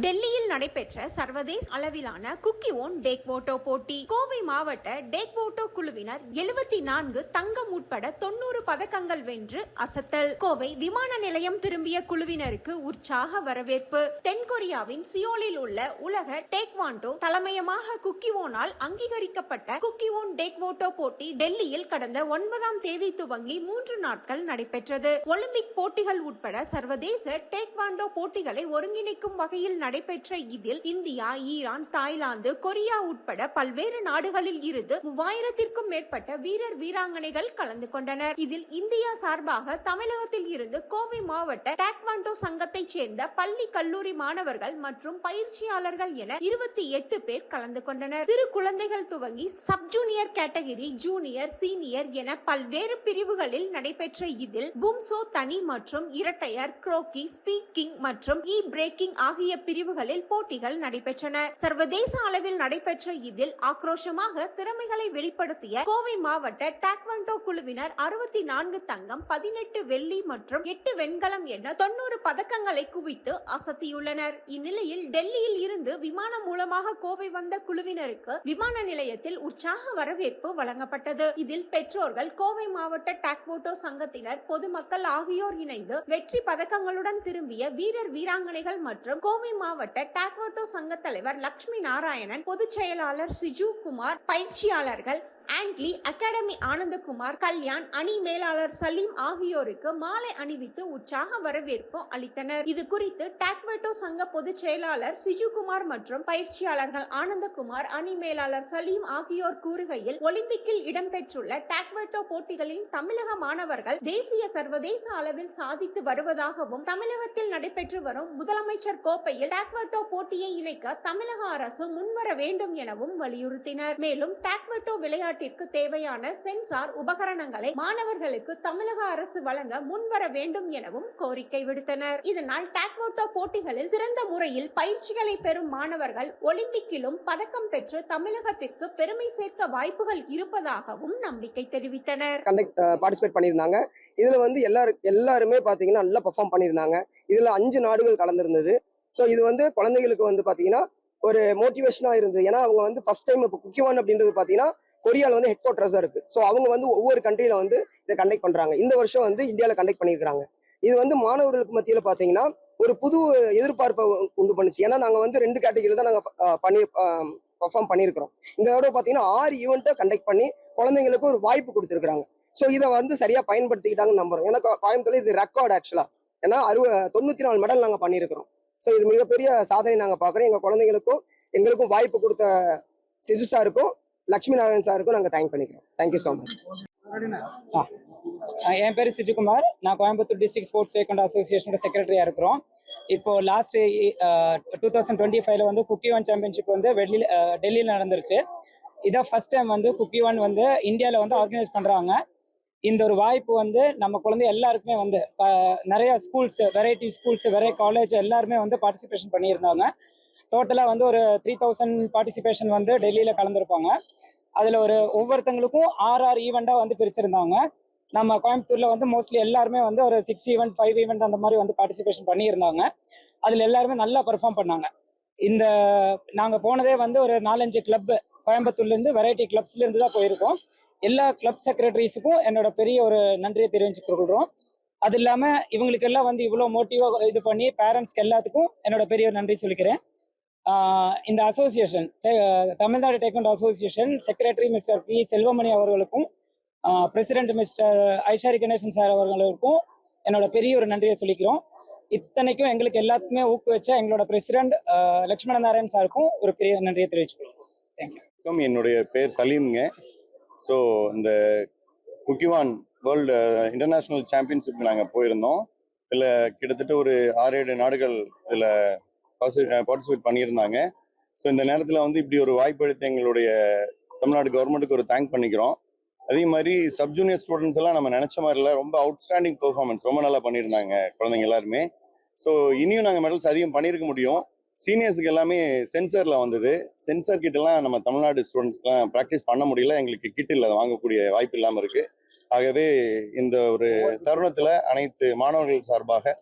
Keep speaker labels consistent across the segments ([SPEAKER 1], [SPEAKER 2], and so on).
[SPEAKER 1] டெல்லியில் நடைபெற்ற சர்வதேச அளவிலான குக்கி ஓன் டேக்வோட்டோ போட்டி. கோவை மாவட்ட டேக்வோட்டோ குழுவினர் எழுபத்தி நான்கு தங்கம் உட்பட தொண்ணூறு பதக்கங்கள் வென்று அசத்தல். கோவை விமான நிலையம் திரும்பிய குழுவினருக்கு உற்சாக வரவேற்பு. தென்கொரியாவின் சியோலில் உள்ள உலக டேக்வாண்டோ தலைமையமாக குக்கி ஓனால் அங்கீகரிக்கப்பட்ட குக்கி ஓன் டேக்வோட்டோ போட்டி டெல்லியில் கடந்த ஒன்பதாம் தேதி துவங்கி மூன்று நாட்கள் நடைபெற்றது. ஒலிம்பிக் போட்டிகள் உட்பட சர்வதேச டேக்வாண்டோ போட்டிகளை ஒருங்கிணைக்கும் வகையில் நடைபெற்ற இதில் இந்தியா ஈரான் தாய்லாந்து கொரியா உட்பட பல்வேறு நாடுகளில் இருந்து மூவாயிரத்திற்கும் மேற்பட்ட வீரர் வீராங்கனைகள் கலந்து கொண்டனர். இதில் இந்தியா சார்பாக தமிழகத்தில் இருந்து கோவை மாவட்ட டாக்வாண்டோ சங்கத்தைச் சேர்ந்த பள்ளி கல்லூரி மாணவர்கள் மற்றும் பயிற்சியாளர்கள் என இருபத்தி எட்டு பேர் கலந்து கொண்டனர். சிறு குழந்தைகள் துவங்கி sub junior category junior senior என பல்வேறு பிரிவுகளில் நடைபெற்ற இதில் பும்சோ தனி மற்றும் இரட்டையர் குரோக்கி ஸ்பீக்கிங் மற்றும் இ பிரேக்கிங் ஆகிய பிரிவுகளில் போட்டிகள் நடைபெற்றன. சர்வதேச அளவில் நடைபெற்ற இதில் ஆக்ரோஷமாக திறமைகளை வெளிப்படுத்திய கோவை மாவட்ட டாக்வண்டோ குழுவினர் அறுபத்தி நான்கு தங்கம் பதினெட்டு வெள்ளி மற்றும் எட்டு வெண்கலம் என தொண்ணூறு பதக்கங்களை குவித்து அசத்தியுள்ளனர். இந்நிலையில் டெல்லியில் இருந்து விமானம் மூலமாக கோவை வந்த குழுவினருக்கு விமான நிலையத்தில் உற்சாக வரவேற்பு வழங்கப்பட்டது. இதில் பெற்றோர்கள் கோவை மாவட்ட டாக்வோட்டோ சங்கத்தினர் பொதுமக்கள் ஆகியோர் இணைந்து வெற்றி பதக்கங்களுடன் திரும்பிய வீரர் வீராங்கனைகள் மற்றும் கோவை மாவட்ட டாக்வோட்டோ சங்க தலைவர் லக்ஷ்மி நாராயணன் பொதுச் செயலாளர் சிஜு குமார் பயிற்சியாளர்கள் ஆண்ட்லி அகாடமி ஆனந்தகுமார் கல்யாண் அணி மேலாளர் சலீம் ஆகியோருக்கு மாலை அணிவித்து உற்சாக வரவேற்பு அளித்தனர். இது குறித்து டாக்வெட்டோ சங்க பொதுச் செயலாளர் சிஜுகுமார் மற்றும் பயிற்சியாளர்கள் ஆனந்தகுமார் அணி மேலாளர் சலீம் ஆகியோர் கூறுகையில் ஒலிம்பிக்கில் இடம்பெற்றுள்ள டாக்வெட்டோ போட்டிகளில் தமிழக மாணவர்கள் தேசிய சர்வதேச அளவில் சாதித்து வருவதாகவும் தமிழகத்தில் நடைபெற்று வரும் முதலமைச்சர் கோப்பையில் டாக்வெட்டோ போட்டியை இணைக்க தமிழக அரசு முன்வர வேண்டும் எனவும் வலியுறுத்தினர். மேலும் டாக்வெட்டோ விளையாட்டிற்கு தேவையான சென்சார் உபகரணங்களை மாணவர்களுக்கு தமிழக அரசு வழங்க முன்வர வேண்டும் எனவும் கோரிக்கை விடுத்தனர். இதனால் டாக்வோட்டோ போட்டிகளில் சிறந்த முறையில் பயிற்சிகளை பெறும் மாணவர்கள் ஒலிம்பிக்கிலும் பதக்கம் பெற்று தமிழகத்திற்கு பெருமை சேர்க்க வாய்ப்புகள் இருப்பதாகவும் நம்பிக்கை தெரிவித்தனர்.
[SPEAKER 2] பார்ட்டிசிபேட் பண்ணியிருந்தாங்க. இதுல வந்து எல்லாரும் எல்லாருமே பாத்தீங்கன்னா நல்லா பெர்ஃபார்ம் பண்ணியிருந்தாங்க. இதுல அஞ்சு நாடுகள் கலந்துருந்தது. ஸோ இது வந்து குழந்தைகளுக்கு வந்து பாத்தீங்கன்னா ஒரு மோட்டிவேஷனாக இருந்தது. ஏன்னா அவங்க வந்து ஃபர்ஸ்ட் டைம் இப்போ குக்கிவான் அப்படின்றது பார்த்தீங்கன்னா கொரியாவில் வந்து ஹெட் குவார்டர்ஸாக இருக்குது ஸோ அவங்க வந்து ஒவ்வொரு கண்ட்ரியில் வந்து இதை கண்டக்ட் பண்ணுறாங்க இந்த வருஷம் வந்து இந்தியாவில் கண்டக்ட் பண்ணியிருக்காங்க இது வந்து மாணவர்களுக்கு மத்தியில் பார்த்தீங்கன்னா ஒரு புது எதிர்பார்ப்பை உண்டு பண்ணுச்சு. ஏன்னா நாங்கள் வந்து ரெண்டு கேட்டகரியில் தான் நாங்கள் பண்ணி பர்ஃபார்ம் பண்ணியிருக்கிறோம். இந்த தடவை பார்த்தீங்கன்னா ஆறு ஈவெண்ட்டை கண்டக்ட் பண்ணி குழந்தைங்களுக்கு ஒரு வாய்ப்பு கொடுத்துருக்குறாங்க. ஸோ இதை வந்து சரியாக பயன்படுத்திக்கிட்டாங்கன்னு நம்புறோம். ஏன்னா கோயம்புத்தூர் கோயம்புத்தூர்ல இது ரெக்கார்ட் ஆக்சுவலாக ஏன்னா அறுவ தொண்ணூற்றி நாலு மெடல் நாங்கள் பண்ணியிருக்கிறோம். ஸோ இது மிகப்பெரிய சாதனை நாங்கள் பார்க்குறோம் எங்கள் குழந்தைங்களுக்கும் எங்களுக்கும் வாய்ப்பு கொடுத்த சிஜு சாருக்கும் லக்ஷ்மி நாராயண் சாருக்கும் நாங்கள் தேங்க் பண்ணிக்கிறோம். தேங்க்யூ ஸோ மச்
[SPEAKER 3] ஆ, என் பேர் சிஜுகுமார். நான் கோயம்புத்தூர் டிஸ்ட்ரிக்ட் ஸ்போர்ட்ஸ் டேக்கண்ட் அசோசியேஷனோட செக்ரட்டரியாக இருக்கிறோம். இப்போ லாஸ்ட் டூ தௌசண்ட் டுவெண்ட்டி ஃபைவ்ல வந்து குக்கி ஒன் சாம்பியன்ஷிப் வந்து டெல்லியில் டெல்லியில் நடந்துருச்சு. இதான் ஃபர்ஸ்ட் டைம் வந்து குக்கி ஒன் வந்து இந்தியாவில் வந்து ஆர்கனைஸ் பண்ணுறாங்க இந்த ஒரு வாய்ப்பு வந்து நம்ம குழந்தை எல்லாருக்குமே வந்து நிறைய schools variety schools variety college எல்லாருமே வந்து பார்ட்டிசிபேஷன் பண்ணியிருந்தாங்க. டோட்டலாக வந்து ஒரு த்ரீ தௌசண்ட் பார்ட்டிசிபேஷன் வந்து டெல்லியில் கலந்துருப்பாங்க. அதில் ஒரு ஒவ்வொருத்தங்களுக்கும் ஆறு ஆறு ஈவெண்ட்டாக வந்து பிரிச்சிருந்தாங்க. நம்ம கோயம்புத்தூரில் வந்து மோஸ்ட்லி எல்லாருமே வந்து ஒரு சிக்ஸ் ஈவெண்ட் ஃபைவ் ஈவெண்ட் அந்த மாதிரி வந்து பார்ட்டிசிபேஷன் பண்ணியிருந்தாங்க. அதில் எல்லாருமே நல்லா பெர்ஃபார்ம் பண்ணாங்க. இந்த நாங்கள் போனதே வந்து ஒரு நாலஞ்சு கிளப்பு கோயம்புத்தூர்லேருந்து வெரைட்டி கிளப்ஸ்லேருந்து தான் போயிருக்கோம். எல்லா கிளப் செக்ரட்டரிஸுக்கும் என்னோட பெரிய ஒரு நன்றியை தெரிவிச்சுக்கொள்கிறோம் அது இல்லாமல் இவங்களுக்கெல்லாம் வந்து இவ்வளோ மோட்டிவாக இது பண்ணி பேரண்ட்ஸ்க்கு எல்லாத்துக்கும் என்னோட பெரிய ஒரு நன்றி சொல்லிக்கிறேன். இந்த association Tamil Nadu டேக்கண்ட் association secretary mister P Selvamani அவர்களுக்கும் president mister Ishari Ganesan sir அவர்களுக்கும் என்னோட பெரிய ஒரு நன்றியை சொல்லிக்கிறோம். இத்தனைக்கும் எங்களுக்கு எல்லாத்துக்குமே ஊக்குவிச்ச எங்களோட பிரசிடென்ட் லக்ஷ்மண நாராயண் சாருக்கும் ஒரு பெரிய நன்றியை தெரிவிச்சுக்கிறோம். தேங்க்யூ
[SPEAKER 4] என்னுடைய பேர் சலீம்ங்க. ஸோ இந்த குக்கிவான் வேர்ல்டு இன்டர்நேஷ்னல் சாம்பியன்ஷிப் நாங்கள் போயிருந்தோம். இதில் கிட்டத்தட்ட ஒரு ஆறு ஏழு நாடுகள் இதில் பார்ட்டிசிபேட் பண்ணியிருந்தாங்க. ஸோ இந்த நேரத்தில் வந்து இப்படி ஒரு வாய்ப்பு எடுத்து எங்களுடைய தமிழ்நாடு கவர்மெண்ட்டுக்கு ஒரு தேங்க் பண்ணிக்கிறோம். அதே மாதிரி சப் ஜூனியர் ஸ்டூடெண்ட்ஸ் எல்லாம் நம்ம நினச்ச மாதிரில ரொம்ப அவுட்ஸ்டாண்டிங் பெர்ஃபார்மன்ஸ் ரொம்ப நல்லா பண்ணியிருந்தாங்க குழந்தைங்க எல்லாருமே. ஸோ இனியும் நாங்கள் மெடல்ஸ் அதிகம் பண்ணியிருக்க முடியும். சீனியர்ஸுக்கு எல்லாமே சென்சரில் வந்தது. சென்சார் கிட்டலாம் நம்ம தமிழ்நாடு ஸ்டூடெண்ட்ஸ்க்குலாம் ப்ராக்டிஸ் பண்ண முடியல. எங்களுக்கு கிட் இல்லை வாங்கக்கூடிய வாய்ப்பு இல்லாமல் இருக்கு. ஆகவே இந்த ஒரு தருணத்தில் அனைத்து மாணவர்கள் சார்பாக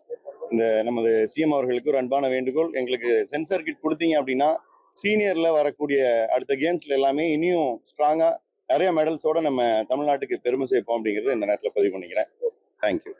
[SPEAKER 4] இந்த நமது சிஎம் அவர்களுக்கு ஒரு அன்பான வேண்டுகோள். எங்களுக்கு சென்சார் கிட் கொடுத்தீங்க அப்படின்னா சீனியரில் வரக்கூடிய அடுத்த கேம்ஸில் எல்லாமே இனியும் ஸ்ட்ராங்காக நிறைய மெடல்ஸோட நம்ம தமிழ்நாட்டுக்கு பெருமை சேர்ப்போம் அப்படிங்கிறது இந்த நேரத்தில் பதிவு பண்ணிக்கிறேன். தேங்க்யூ